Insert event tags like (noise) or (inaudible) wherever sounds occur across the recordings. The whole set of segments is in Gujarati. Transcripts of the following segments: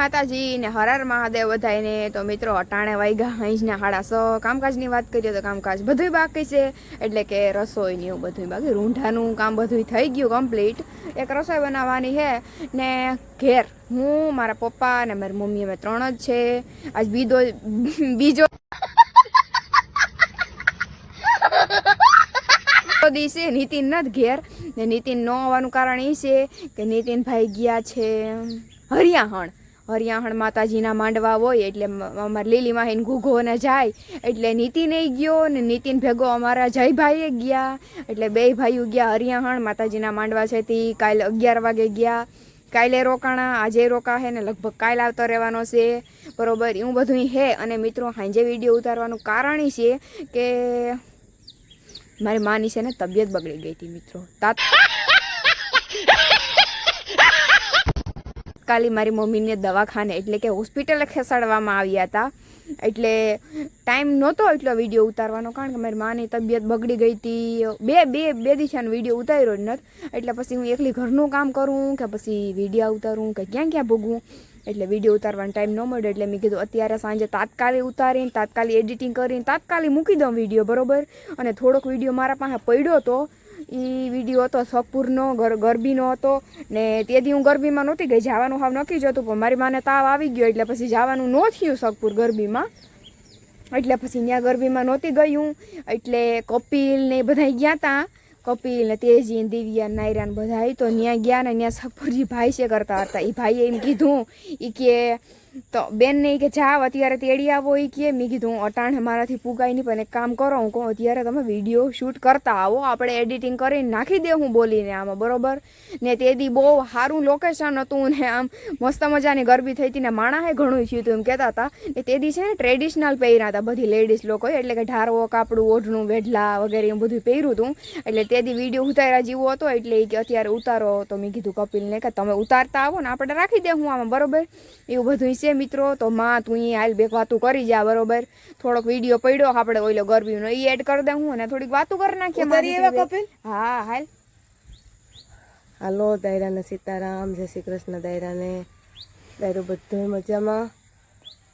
માતાજી ને હરાર મહાદેવ બધાયને. તો મિત્રો, અટાણે વાગ્યા હંજના હાડા સો. કામકાજની વાત કરીએ તો કામકાજ બધુંય બાકી છે. એટલે કે રસોઈ ને એવું બધું બાકી. રૂંઢાનું કામ બધું થઈ ગયું કમ્પ્લીટ એક રસોઈ બનાવવાની છે ને ઘેર હું, મારા પપ્પા ને મારી મમ્મી અમે ત્રણ જ છે. આજ બીજો બીજો દિવસે નીતિન નથી ઘેર. ને નીતિન ન આવવાનું કારણ એ છે કે નીતિનભાઈ ગયા છે હરિયાહણ હરિયાહણ માતાજીના માંડવા હોય એટલે અમારે લીલી માહીન ઘૂઘોને જાય, એટલે નીતિન ગયો ને નીતિન ભેગો અમારા જયભાઈએ ગયા, એટલે બે ભાઈઓ ગયા હરિયાહણ માતાજીના માંડવા છે તે કાલે અગિયાર વાગે ગયા. કાલે રોકાણા, આજે રોકા હે ને લગભગ કાલે આવતો રહેવાનો છે. બરોબર, એવું બધું હે. અને મિત્રો સાંજે વીડિયો ઉતારવાનું કારણ છે કે મારી માની છે ને તબિયત બગડી ગઈ હતી મિત્રો. તાત કાલી મારી મમ્મીને દવાખાને એટલે કે હોસ્પિટલે ખેસાડવામાં આવ્યા હતા. એટલે ટાઈમ નહોતો એટલો વીડિયો ઉતારવાનો, કારણ કે મારી માની તબિયત બગડી ગઈ હતી. બે બે બે દિશાનો વીડિયો ઉતાર્યો જ નથી. એટલે પછી હું એકલી ઘરનું કામ કરું કે પછી વીડિયો ઉતારું કે ક્યાં ક્યાં ભોગવું. એટલે વીડિયો ઉતારવાનો ટાઈમ ન મળ્યો એટલે મેં કીધું અત્યારે સાંજે તાત્કાલિક ઉતારીને, તાત્કાલિક એડિટિંગ કરીને, તાત્કાલિક મૂકી દઉં વીડિયો, બરોબર? અને થોડોક વીડિયો મારા પાસે પડ્યો હતો એ વીડિયો હતો, સપૂરનો ગરબીનો હતો ને તે દી હું ગરબીમાં નહોતી ગઈ, જવાનું હાવ નક્કી જ હતું, પણ મારી માને તાવ આવી ગયો એટલે પછી જવાનું ન થયું સગપુર ગરબીમાં. એટલે પછી ત્યાં ગરબીમાં નહોતી ગયું એટલે કપિલ ને એ બધા ગયા હતા કપિલ ને તેજી દિવ્યા નાયરાન નાયરા ને બધા તો ત્યાં ગયા ને ત્યાં સગપુરજી ભાઈ છે કરતા હતા. એ ભાઈએ એમ કીધું એ કે તો બેન ને કે જાવ અત્યારે તેડી આવો. એ કે, મેં કીધું અટાણે મારાથી પુગાય નહીં, પણ એક કામ કરો, હું કહું, અત્યારે તમે વીડિયો શૂટ કરતા આવો, આપણે એડિટિંગ કરીને નાખી દે, હું બોલીને આમાં, બરોબર? ને તે દી બહુ સારું લોકેશન હતું ને આમ મસ્ત મજાની ગરબી થઈ હતી ને માણાએ ઘણું થયું હતું એમ કહેતા હતા. ને તે દી છે ને ટ્રેડિશનલ પહેર્યા હતા, બધી લેડીઝ લોકોએ એટલે કે ઢારવો, કાપડું, ઓઢણું, વેઢલા વગેરે એવું બધું પહેર્યું હતું. એટલે તે દી વીડિયો ઉતાર્યા જેવો હતો, એટલે એ કે, અત્યારે ઉતારો. તો મેં કીધું કપિલને કે, તમે ઉતારતા આવો ને, આપણે રાખી દે હું આમાં, બરોબર? એવું બધું છે મિત્રો તો માં તું અહીં હાલ બેક વાતું કરી જા બરોબર? થોડોક વીડિયો પડ્યો આપણે ઓલો ગરબીનો એ એડ કરી દઉં હું અને થોડીક વાતું કરી નાખીએ મારી એવા કપિલ? હા હાલ. હાલો દાયરાને સીતારામ જય શ્રી કૃષ્ણ દાયરાને. દાયરો બધું મજામાં?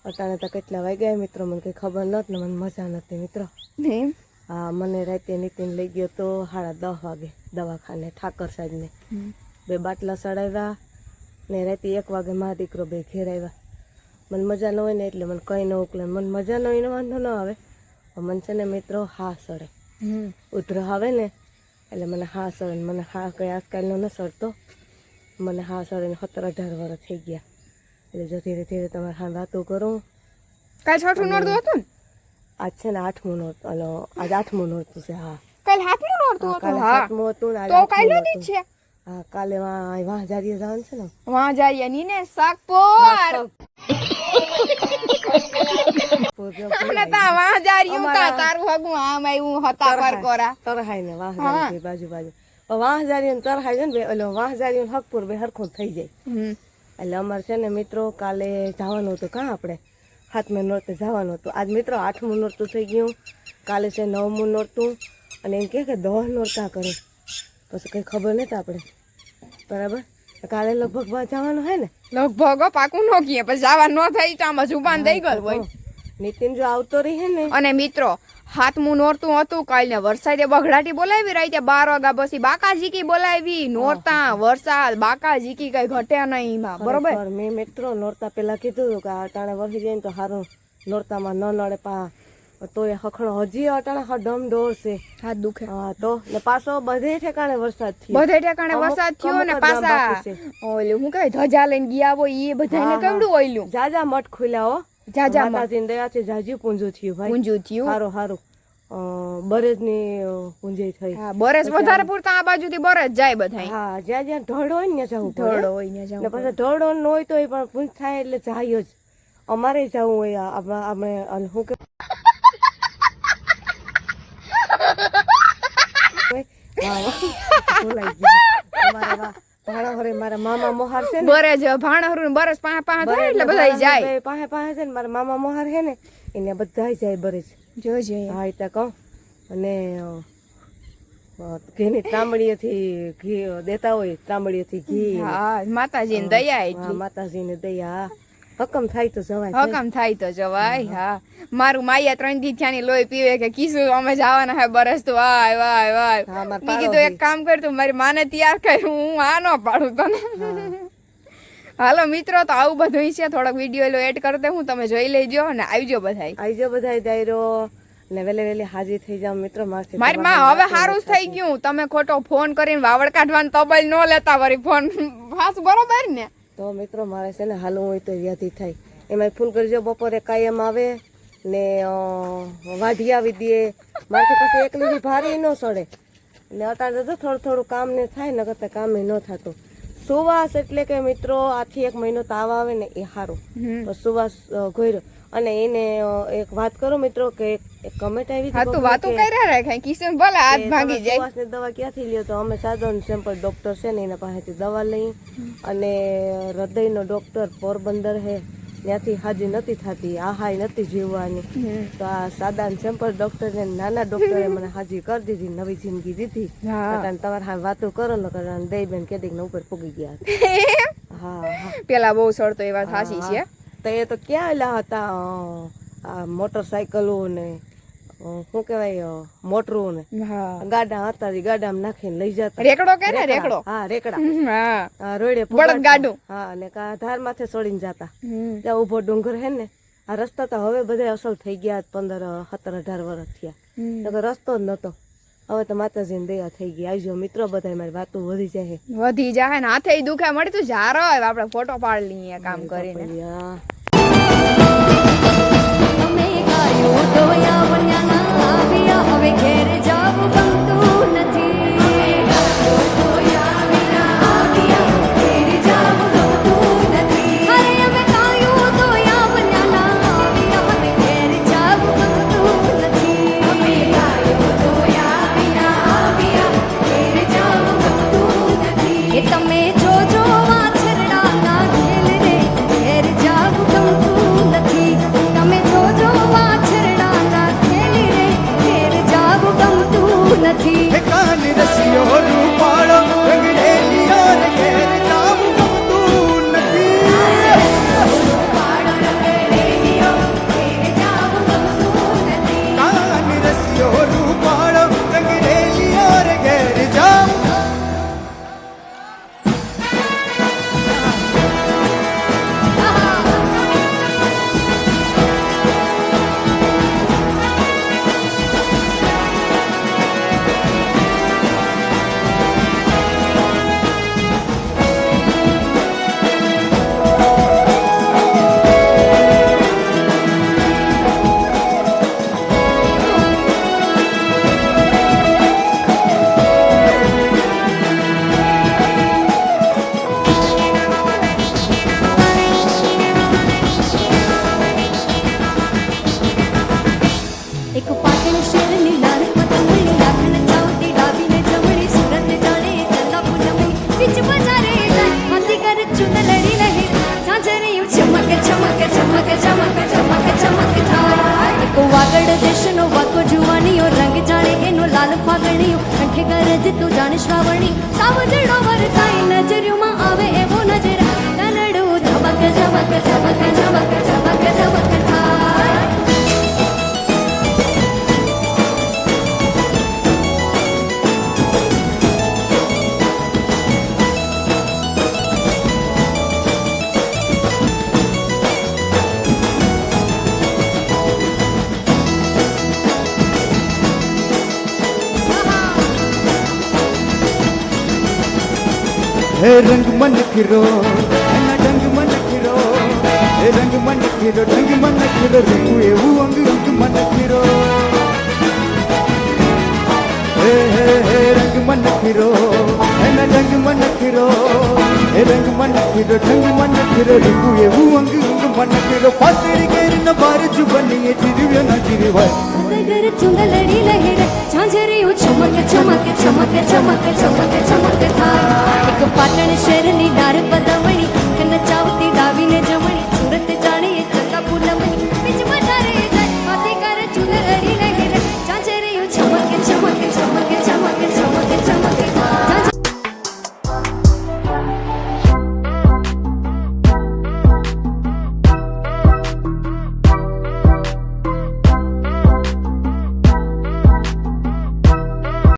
અટાણે તો કેટલા વાગ્યા મિત્રો મને કંઈ ખબર નહોતી ને મને મજા નથી મિત્રો. હા મને રાતે નીતિન લઈ ગયો તો સાડા દસ વાગે દવાખાને ઠાકર સાહેબને. ને બે બાટલા ચડાવ્યા ને રાતે એક વાગે મારા દીકરો બે ઘેર આવ્યા. મને મજા ન હોય ને એટલે મને કંઈ ન ઉકલે. મને મજા ન હોય ને વાંધો ન આવે. મને છે ને મિત્રો હા સડે. ઉધરો આવે ને એટલે મને હા સડે મને હા કંઈ આજકાલનો ન સડતો. મને હા સડે ને સત્તર અઢાર વર્ષ થઈ ગયા. એટલે જો ધીરે ધીરે તમારે હા વાતો કરું. કાલ છઠ્ઠું નોરતું હતું ને? આજ છે ને આઠમું નોરતું અલો આજ આઠમું નોરતું છે હા. કાલ હાથ નોરતું હતું હા. સાતમું હતું ને તો કાલ હતું. છે? હા કાલે વાં વાં જારીએ જવાનું છે ને? વાં જાય ની ને સાકપોર પૂર્વ આપણે (laughs) તા વાં જારી ઉતા તારું હગું આમ આવ્યું હતા પર કોરા. તરહાઈ ને વાહ જારી બાજુ બાજુ. વાહ જારી તરહાઈ ને બે ઓલો વાહ જારી હકપુર ભાઈ હરખું થઈ જાય. એટલે અમારે છે ને મિત્રો કાલે જવાનું હતું કાં આપણે? હાથમાં નોરતે જવાનું હતું. આજ મિત્રો આઠમું નોરતું થઈ ગયું. કાલે છે નવમું નોરતું. અને એમ કે દહ નોરતા કરે. પછી કંઈ ખબર નથી આપણે. બરાબર? કાલે લગભગ જવાનું હે ને? લગભગ પાકું નો કીએ પછી જવા ન થઈ તો આમાં જુબાન થઈ ગયું હોય. નીતિન જો આવતો રહે ને. અને મિત્રો હાથ મુ નોરતું હતું કાલ ને વરસાદે બગડાટી બોલાવી રાતે બાર વાગા પછી બાકાજીકી બોલાવી નોરતા વરસાદ બાકાજીકી કઈ ઘટ્યા નહીં એમાં બરોબર? મેં મિત્રો નોરતા પેલા કીધું કે અટાણે વહી જાય તો સારું નોરતામાં ન નડે પા તો એ હખણો હજી અટાણે હડમ છે હાથ દુખે. હા તો ને પાછો બધે ઠેકાણે વરસાદ થયો. બધે ઠેકાણે વરસાદ થયો ને પાછા ઓલું હું કઈ ધજા લઈને ગયા હોય એ બધાને. કેવડું ઓયલું. જાજા મઠ ખુલ્યા હો. જાજા. માતાજીને દયાથી જાજી પૂંજું થયું ભાઈ. ઊંજું થયું? સારું સારું બરેજની પૂંજાઈ થઈ. હા વધારે પૂરતા આ બાજુથી બરેસ જાય બધા હા જ્યાં જ્યાં ઢળ હોય ને જવું ઢળ હોય ને જવું પછી ઢળ ન હોય તો એ પણ પૂંજ થાય એટલે જાય જ. અમારે જવું હોય આપણે શું કે (laughs) વાહ. ભૂલાઈ અમારે વાહ, મારા મામા મોહાર છે ને. બરેજ ભાણહરું બરેસ પાંચ પાંચ થાય એટલે બધા જાય. પાસે પાસે છે ને મારા મામા મોહાર છે ને એને બધા જાય બરે જ. જોજે. હા એ તો કહું. અને ઘીની ત્રાંબડીએથી ઘી દેતા હોય ત્રાંબડીએથી ઘી. હા માતાજી ને દયા એટલી. દયા. હકમ થાય તો જવાય હકમ થાય તો જવાય હા. મારું માયા ત્રણ દી થયાની લોહી પીવે કે કીશું અમે જવાના હે બરસ તો વાય વાય વાય. મેં કીધું એક કામ કર તું મારી માને તૈયાર કર હું આ ન પાડું તને. હાલો મિત્રો તો આવું બધું છે. થોડોક વીડિયો એડ કરી દે હું તમે જોઈ લેજો અને આવજો બધાય. આવજો બધાય દાયરો. ને વેલે વેલે હાજી થઈ જાવ મિત્રો મારથી મારી માં હવે સારું થઈ ગયું. તમે ખોટો ફોન કરીને વાવડ કાઢવાનું તબલ ન લેતા વરી ફોન ફાસ બરોબર ને? તો મિત્રો મારે છે ને હાલવું હોય તો વ્યાધિ થાય. એમાં ફૂલ કરજો બપોરે કાયમ આવે ને વાઢી આવી દે. મારાથી પછી એકલી બી ભારે ન સડે. ને અત્યારે તો થોડું થોડું કામ ને થાય ને કરતા કામે ન થતું. સુવાસ એટલે કે મિત્રો આથી એક મહિનો તાવ આવે ને એ સારું સુવાસ ઘોર્યો. અને એને એક વાત કરો મિત્રો કે એક- કમેન્ટ આવી હા તું વાતું કે- કર્યા રાખે કિશન ભલે હાથ ભાંગી જાય. સુવાસની દવા ક્યાંથી લ્યો? તો અમે સાધારણ સિમ્પલ ડોક્ટર છે ને એના પાસેથી દવા લઈ અને હૃદયનો ડોક્ટર પોરબંદર હે ત્યાંથી હાજી નથી થતી આ હાઈ નથી જીવવાની. તો આ સાદા સિમ્પલ ડોક્ટર ને નાના ડોક્ટરે મને હાજી કરી દીધી નવી જિંદગી દીધી. તમારે હા વાતો કરો ને કરો દઈ બેન ને ઉપર પૂગી ગયા (laughs) હા હા. પેલા બહુ સડતો એ વાત સાચી છે. તો એ તો ક્યાં એલા હતા આ મોટરસાયકલો ને શું કહેવાય મોટરું ને ગાડા હતા ગાડા ગાડામાં નાખીને લઈ જતા. રેકડો કે ને? રેકડો. હા રેકડા. હા. રોડે બળદ ગાડું. હા અને કા ધાર માથે ચડીને જતા. ત્યાં ઊભો ડુંગર હે ને આ રસ્તા તો હવે બધા અસલ થઈ ગયા પંદર સત્તર અઢાર વર્ષ થયા. રસ્તો જ નતો. હવે તો માતાજીની દયા થઈ ગઈ. આવજો મિત્રો બધા મારી વાતો વધી જાય વધી જાય ને હાથે દુખે. મળી તું જારો હવે આપણે ફોટો પાડી લઈએ કામ કરીને. અમે ગાયો ડોયા વન્યાના આવ્યા હવે ઘેર જાવું ફાગણીઓ કંઠે ગરજતું જાણ શ્રાવણી. સાવજડો વરતાઈ નજરિયુંમાં આવે એવો નજરા. કનડું ધબક ધબક ધબક ધબક ધબક ધબક હે રંગ મન ખીરો એના ડંગ મન ખીરો હે રંગ મન ખીરો ડંગ મન ખીરો રીંગું એવું અંગ અંગ મન ખીરો હે હે હે રંગ வனத்தில் பாத்திருக்கிறேன் பாரிச்சு பண்ணிய திருவிழா திருவாய் அழகர் சுந்தலடி லஹிர சாஞ்சரியோ சமக்க சமக்க சமக்க சமக்க சமக்க சமக்க தாய் એક પાટણ શહેરની દાર પદાવણી કન ચાવતી ડાવીને જમણી